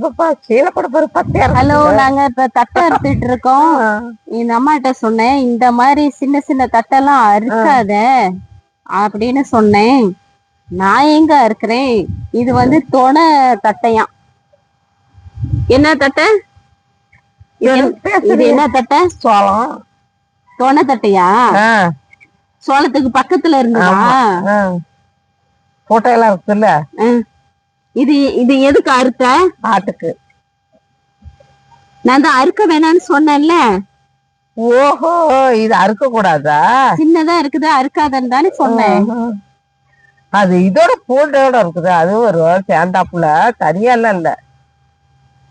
பாப்பா கீழே கூட பாரு பத்து ஹலோ நாங்க இப்ப தட்டை அறுத்துட்டு இருக்கோம். இந்த அம்மாட்ட சொன்னேன் இந்த மாதிரி சின்ன சின்ன தட்டெல்லாம் அறுக்காத அப்படின்னு சொன்னேன். நான் எங்க அறுக்கிறேன்? இது வந்து தொணை தட்டையாம் என்ன தட்டை? இது என்ன- தட்டை? சோளம். தொணை தட்டையா? சோளத்துக்கு பக்கத்துல இருந்ததா? ஆ. போட்டோலாம் இருக்குல்ல. இது இது எதுக்கு அறுத்த? ஆட்டுக்கு. நான் தான் அறுக்க வேணாம்னு சொன்னேன்ல. ஓஹோ இது அறுக்க கூடாதா சின்னதா இருக்குது? அறுக்காதன்னு தானே சொன்னேன். அது இதோட பூண்டோட இருக்குது. அது ஒரு சேர்ந்தாப்புல தனியாலாம் இல்ல.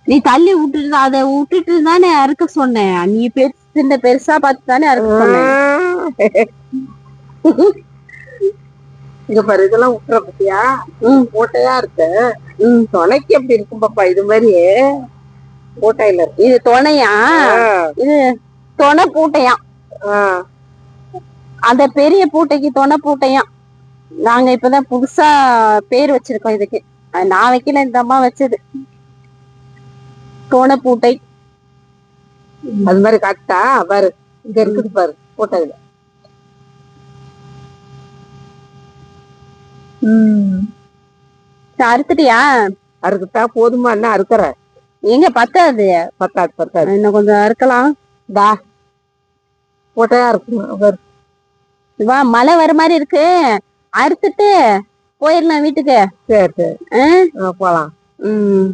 நீ தள்ளி விட்டுட்டு அதை விட்டுட்டு தானே அறுக்க சொன்னேன். நீ பெருசு சின்ன பெருசா பார்த்து தானே அறுக்க சொன்னேன். இங்க பாரு இதெல்லாம் விட்டுற பத்தியா. மூட்டையா இருக்கு. துணைக்கு எப்படி இருக்கும் பாப்பா இது மாதிரி மூட்டையில இருக்கு. இது துணையா? இது தொணை பூட்டையாம் ஆ, அந்த பெரிய பூட்டைக்கு தொணை பூட்டையாம் நாங்க இப்பதான் புதுசா பேர் வச்சிருக்கோம் இதுக்கு. நான் வைக்கல இந்த அம்மா வச்சது. தொணை பூட்டை. அது மாதிரி காட்டா பாரு இங்க இருக்குது பாரு மூட்டையில. அறுத்துட்டியா? அறுக்குத்தா போதுமா? என்ன அறுக்குற? எங்க பத்தாது? பத்தாது பத்தாது. இன்னும் கொஞ்சம் அறுக்கலாம். தா மூட்டையா இருக்கும்? வா மழை வர மாதிரி இருக்கு. அறுத்துட்டு போயிடலாம் வீட்டுக்கு. சரி சரி. போலாம். ம்.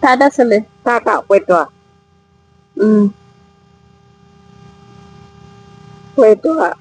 டாடா சொல்லு. டாட்டா போயிட்டு வா. ம். போயிட்டு வா.